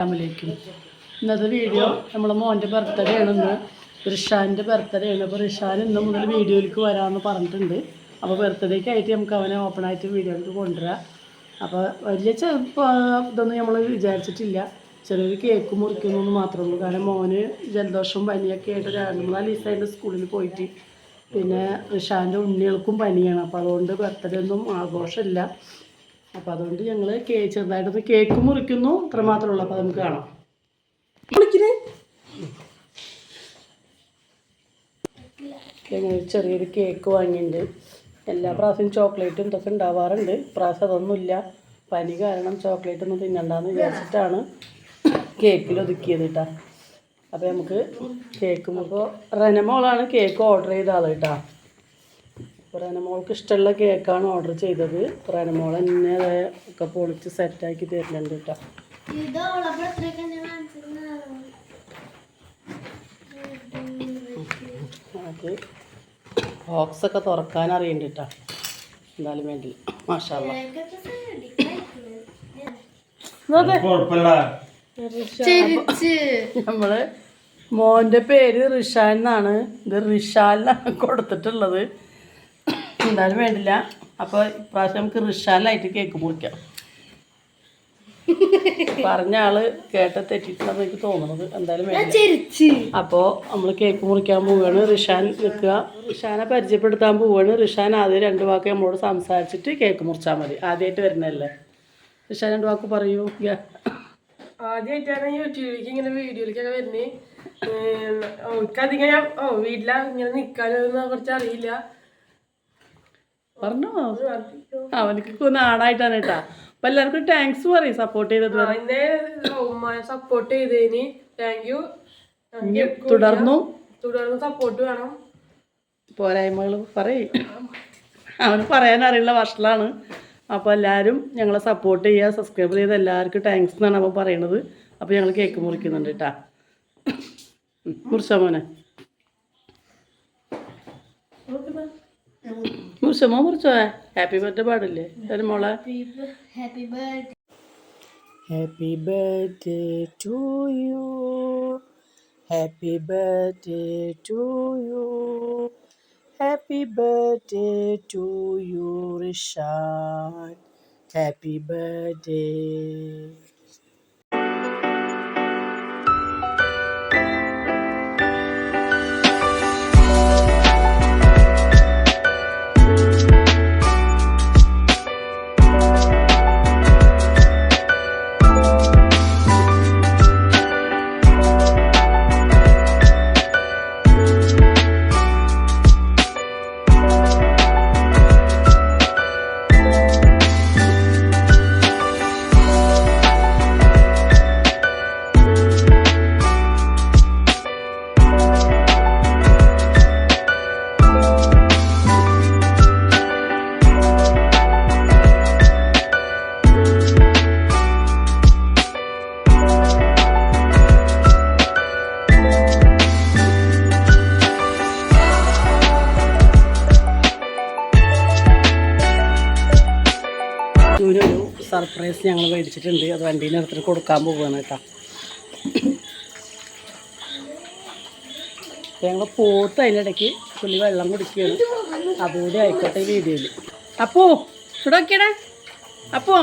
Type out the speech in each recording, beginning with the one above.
അസ്സലാമലൈക്കും ഇന്നത്തെ വീഡിയോ നമ്മളെ മോന്റെ ബർത്ത്ഡേ ആണ് ഇന്ന്. റിഷാന്റെ ബർത്ത്ഡേ ആണ്. അപ്പോൾ റിഷാൻ ഇന്ന് മുതൽ വീഡിയോയിലേക്ക് വരാമെന്ന് പറഞ്ഞിട്ടുണ്ട്. അപ്പോൾ ബർത്ത്ഡേക്ക് ആയിട്ട് നമുക്ക് അവനെ ഓപ്പൺ ആയിട്ട് വീഡിയോയിലേക്ക് കൊണ്ടുവരാം. അപ്പോൾ വലിയ ഇതൊന്നും നമ്മൾ വിചാരിച്ചിട്ടില്ല. ചെറിയൊരു കേക്ക് മുറിക്കുന്നു മാത്രമേ ഉള്ളൂ. കാരണം മോന് ജലദോഷവും പനിയൊക്കെ ആയിട്ട് രണ്ട് മൂന്നാൽ ദിവസമായിട്ട് സ്കൂളിൽ പോയിട്ട്. പിന്നെ റിഷാന്റെ ഉണ്ണികൾക്കും പനിയാണ്. അപ്പോൾ അതുകൊണ്ട് ബർത്ത്ഡേ ഒന്നും ആഘോഷമില്ല. അപ്പോൾ അതുകൊണ്ട് ഞങ്ങൾ കേ ചെറുതായിട്ടൊന്ന് കേക്ക് മുറിക്കുന്നു. അത്ര മാത്രമേ ഉള്ളൂ. അപ്പോൾ നമുക്ക് കാണാം. ഞങ്ങൾ ചെറിയൊരു കേക്ക് വാങ്ങിയിട്ടുണ്ട് എല്ലാ പ്രാവശ്യം ചോക്ലേറ്റും ഇതൊക്കെ ഉണ്ടാവാറുണ്ട്. പ്രാവശ്യം അതൊന്നുമില്ല. പനി കാരണം ചോക്ലേറ്റ് ഒന്നും തിന്നണ്ടെന്ന് വിചാരിച്ചിട്ടാണ് കേക്കിൽ ഒതുക്കിയത് കേട്ടോ അപ്പോൾ നമുക്ക് കേക്ക് മുറിപ്പോൾ റനമോളാണ് കേക്ക് ഓർഡർ ചെയ്ത ആൾ കേട്ടോ റനമോൾക്ക് ഇഷ്ടമുള്ള കേക്കാണ് ഓർഡർ ചെയ്തത്. റനമോൾ എന്നെ അത് ഒക്കെ പൊളിച്ച് സെറ്റാക്കി തരുന്നുണ്ട് കേട്ടോ അത് ബോക്സൊക്കെ തുറക്കാൻ അറിയണ്ട കേട്ടോ എന്തായാലും വേണ്ടില്ല. മാഷാല്ല കുഴപ്പമില്ല. ചിരിച്ച്. നമ്മൾ മോന്റെ പേര് റിഷാൻ എന്നാണ്. ഇത് റിഷാലിനാണ് കൊടുത്തിട്ടുള്ളത്. എന്തായാലും വേണ്ടില്ല. അപ്പോൾ ഇപ്രാവശ്യം നമുക്ക് റിഷാലായിട്ട് കേക്ക് മുറിക്കാം. പറഞ്ഞ ആൾ കേട്ട തെറ്റിട്ടാണ് എനിക്ക് തോന്നുന്നത് എന്തായാലും അപ്പോൾ നമ്മൾ കേക്ക് മുറിക്കാൻ പോവുകയാണ് റിഷാൻ നിൽക്കുക. റിഷാനെ പരിചയപ്പെടുത്താൻ പോവുകയാണ് റിഷാൻ ആദ്യം രണ്ട് വാക്ക് നമ്മളോട് സംസാരിച്ചിട്ട് കേക്ക് മുറിച്ചാൽ മതി. ആദ്യമായിട്ട് വരുന്നതല്ലേ? റിഷാൻ രണ്ട് വാക്ക് പറയൂ. ആദ്യമായിട്ടാണ് യൂട്യൂബിലേക്ക് ഇങ്ങനെ വീഡിയോയിലേക്കൊക്കെ വരുന്നത്. എനിക്കധികം ഞാൻ ഓ വീട്ടില ഇങ്ങനെ നിൽക്കാനൊന്നും കുറച്ച് അറിയില്ല പറഞ്ഞോ? അവനക്ക് നാടായിട്ടാണ് കേട്ടാ. അപ്പൊ എല്ലാവർക്കും താങ്ക്സ് പറയും സപ്പോർട്ട് ചെയ്തത് സപ്പോർട്ട് ചെയ്തതിന് താങ്ക് യു തുടർന്നും. തുടർന്ന് സപ്പോർട്ട് വേണം. പോരായ്മകൾ പറയും. അവന് പറയാൻ അറിയുള്ള വഷളാണ് അപ്പോൾ എല്ലാവരും ഞങ്ങളെ സപ്പോർട്ട് ചെയ്യുക സബ്സ്ക്രൈബ് ചെയ്ത് എല്ലാവർക്കും താങ്ക്സ് എന്നാണ് അവൻ പറയണത്. അപ്പോൾ ഞങ്ങൾ കേക്ക് മുറിക്കുന്നുണ്ട് കേട്ടാ. മുറിച്ചോ മോനെ? മുറിച്ചോ മോ മുറിച്ചോ ഹാപ്പി ബർത്ത്ഡേ പാടില്ലേ ഒരു മോളെ happy birthday Happy birthday to you. Happy birthday to you. Happy birthday to you, Rishad. Happy birthday. Surprise ഞങ്ങൾ മേടിച്ചിട്ടുണ്ട്. അത് വണ്ടീന്റെ അടുത്തിട്ട് കൊടുക്കാൻ പോവുകയാണ് കേട്ടോ. ഞങ്ങൾ പോത്ത് അതിനിടയ്ക്ക് പുള്ളി വെള്ളം കുടിക്കുകയാണ്. അതുകൂടി ആയിക്കോട്ടെ ഈ വീഡിയോയിൽ അപ്പോ ഇവിടെ നോക്കിയടേ അപ്പോ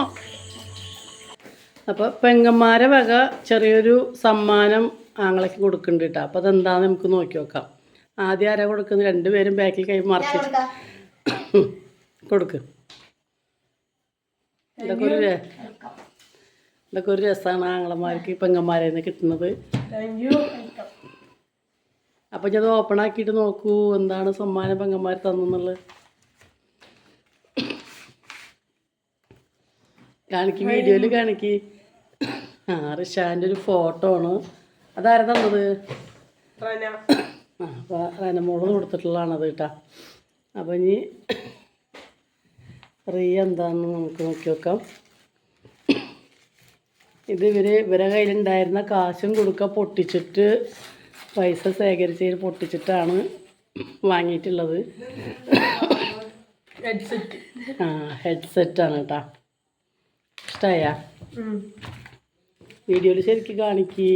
അപ്പോൾ പെങ്ങന്മാരെ വക ചെറിയൊരു സമ്മാനം ആങ്ങളേക്ക് കൊടുക്കുന്നുണ്ട് കേട്ടോ. അപ്പോൾ അതെന്താണെന്ന് നമുക്ക് നോക്കി നോക്കാം. ആദ്യം ആരാ കൊടുക്കുന്നത്? രണ്ടുപേരും ബാക്കിൽ കൈ മറിച്ചിട്ട് കൊടുക്ക്. ഇതൊക്കെ ഒരു ര- ഇതൊക്കെ ഒരു രസമാണ് ആങ്ങളമാർക്ക് പെങ്ങന്മാരെ കിട്ടുന്നത്. അപ്പൊ ഞാൻ ഓപ്പൺ ആക്കിയിട്ട് നോക്കൂ എന്താണ് സമ്മാനം പെങ്ങന്മാർ തന്നെന്നുള്ളത്. കാണിക്ക് വീഡിയോയിൽ കാണിക്ക്. ആ റിഷാന്റെ ഒരു ഫോട്ടോ ആണ്. അതാരാ തന്നത്? ആ അപ്പോൾ റനമോൾ കൊടുത്തിട്ടുള്ളതാണത് കേട്ടോ. അപ്പം ഇനി റിയ എന്താണെന്ന് നമുക്ക് നോക്കി നോക്കാം. ഇത് ഇവർ ഇവരെ കയ്യിലുണ്ടായിരുന്ന കാശും കൊടുക്ക പൊട്ടിച്ചിട്ട് പൈസ ശേഖരിച്ച് പൊട്ടിച്ചിട്ടാണ് വാങ്ങിയിട്ടുള്ളത്. ഹെഡ്സെറ്റ് ആ ഹെഡ്സെറ്റാണ് കേട്ടോ ഇഷ്ടമായ വീഡിയോയിൽ ശരിക്കും കാണിക്ക്.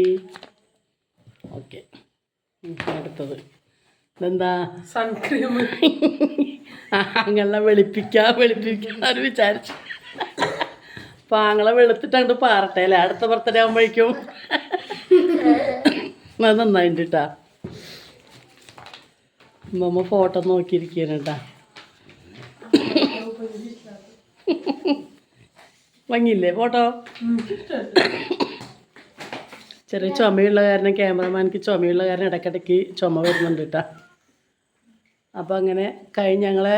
ഓക്കെ. അടുത്തത്. ഇതെന്താ? സൺക്രീം ആങ്ങളെ വെളുപ്പിക്കാ വെളുപ്പിക്കാന്ന് വിചാരിച്ചു. അപ്പൊ ആങ്ങളെ വെളുത്തിട്ട് അങ്ങോട്ട് പാറട്ടെ അല്ലേ? അടുത്ത ബർത്ത്ഡേ ആകുമ്പോഴേക്കും അത് നന്നായിട്ട് കേട്ടാ അമ്മ ഫോട്ടോ നോക്കിയിരിക്കാണ് കേട്ടാ. ഭംഗിയില്ലേ ഫോട്ടോ ചെറിയ ചുമയുള്ള കാരണം ക്യാമറമാൻക്ക് ചുമയുള്ള കാരണം ഇടയ്ക്കിടയ്ക്ക് ചുമ വരുന്നുണ്ട് കേട്ടാ. അപ്പോൾ അങ്ങനെ കഴിഞ്ഞ് ഞങ്ങളെ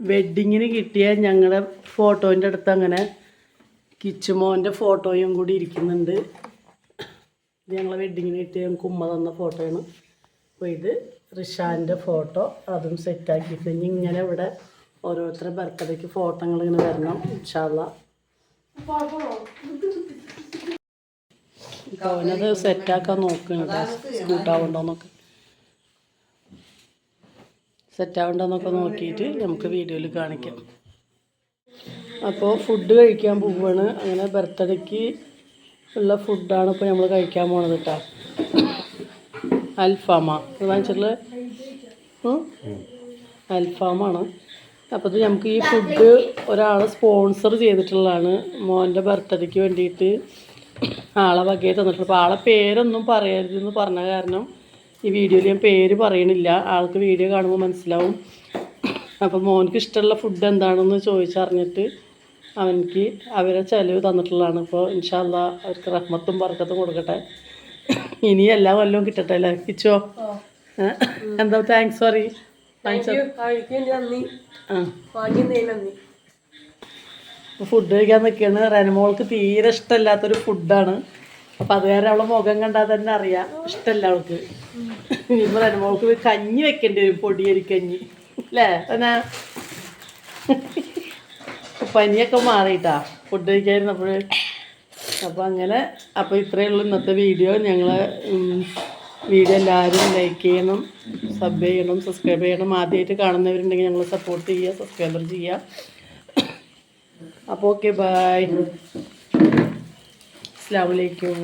വെഡ്ഡിങ്ങിന് കിട്ടിയ ഞങ്ങളുടെ ഫോട്ടോന്റെ അടുത്ത് അങ്ങനെ കിച്ചുമോന്റെ ഫോട്ടോയും കൂടി ഇരിക്കുന്നുണ്ട്. ഇത് ഞങ്ങളെ വെഡ്ഡിങ്ങിന് കിട്ടിയ ഉമ്മ തന്ന ഫോട്ടോയാണ് അപ്പോൾ ഇത് റിഷാന്റെ ഫോട്ടോ അതും സെറ്റാക്കിയിട്ട് ഇനി ഇങ്ങനെ ഇവിടെ ഓരോരുത്തരുടെ ബർത്ത്ഡേക്ക് ഫോട്ടോകൾ ഇങ്ങനെ വരണം ഇൻഷാല്ല അവനത് സെറ്റാക്കാൻ നോക്കുന്നുണ്ട് സ്കൂട്ടാവുണ്ടോന്നൊക്കെ സെറ്റ് ആവണ്ടെന്നൊക്കെ നോക്കിയിട്ട് നമുക്ക് വീഡിയോയിൽ കാണിക്കാം. അപ്പോൾ ഫുഡ് കഴിക്കാൻ പോവുകയാണ് അങ്ങനെ ബർത്ത്ഡേക്ക് ഉള്ള ഫുഡാണ് ഇപ്പോൾ നമ്മൾ കഴിക്കാൻ പോണത് കേട്ടോ അൽഫാമ. ഇത് വാങ്ങിച്ചിട്ടുള്ള അൽഫാമാണ്. അപ്പോൾ ഇത് നമുക്ക് ഈ ഫുഡ് ഒരാൾ സ്പോൺസർ ചെയ്തിട്ടുള്ളതാണ്. മോന്റെ ബർത്ത്ഡേക്ക് വേണ്ടിയിട്ട് ആളെ വകയെ തന്നിട്ടുണ്ട് അപ്പോൾ ആളെ പേരൊന്നും പറയരുതെന്ന് പറഞ്ഞ കാരണം ഈ വീഡിയോയിൽ ഞാൻ പേര് പറയണില്ല. ആൾക്ക് വീഡിയോ കാണുമ്പോൾ മനസ്സിലാവും. അപ്പോൾ മോൻക്ക് ഇഷ്ടമുള്ള ഫുഡ് എന്താണെന്ന് ചോദിച്ചറിഞ്ഞിട്ട് അവനിക്ക് അവരെ ചിലവ് തന്നിട്ടുള്ളതാണ്. അപ്പോൾ ഇൻഷാല്ല അവർക്ക് റഹ്മത്തും പറക്കത്തും കൊടുക്കട്ടെ. ഇനി എല്ലാ കൊല്ലവും കിട്ടട്ടെ അല്ലേ? കിച്ചോ? എന്താ താങ്ക്സ് സോറി ഫുഡ് കഴിക്കാൻ നിൽക്കുകയാണ് റെനമോൾക്ക് തീരെ ഇഷ്ടമില്ലാത്തൊരു ഫുഡാണ് അപ്പം അത് അവളെ മുഖം കണ്ടാൽ തന്നെ അറിയാം. ഇഷ്ടമല്ല അവൾക്ക്. റെനമോൾക്ക് കഞ്ഞി വെക്കേണ്ടി വരും പൊടിയരി കഞ്ഞി. അല്ലേ? തന്നെ പനിയൊക്കെ മാറിയിട്ടാ ഫുഡ് കഴിക്കായിരുന്നു അപ്പോൾ അങ്ങനെ അപ്പോൾ ഇത്രയേ ഉള്ളൂ ഇന്നത്തെ വീഡിയോ ഞങ്ങൾ വീഡിയോ എല്ലാവരും ലൈക്ക് ചെയ്യണം സബ് ചെയ്യണം സബ്സ്ക്രൈബ് ചെയ്യണം. ആദ്യമായിട്ട് കാണുന്നവരുണ്ടെങ്കിൽ ഞങ്ങൾ സപ്പോർട്ട് ചെയ്യുക സബ്സ്ക്രൈബർ ചെയ്യുക. അപ്പോൾ ഓക്കെ ബൈ അസ്സാം വലൈക്കും